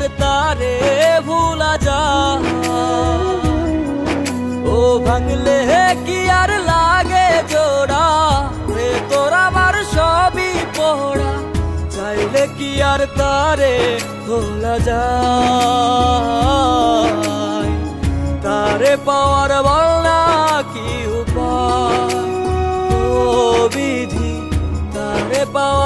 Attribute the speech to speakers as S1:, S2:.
S1: আর তারে ভুলা যা। ও ভাঙলে কি আর লাগে জোড়া? রে তোর আমার সবই পড়া চাইলে কি আর তারে ভুলা যা তারে পাওয়ার বলনা কি উপায়? ও বিধি, তারে পাওয়া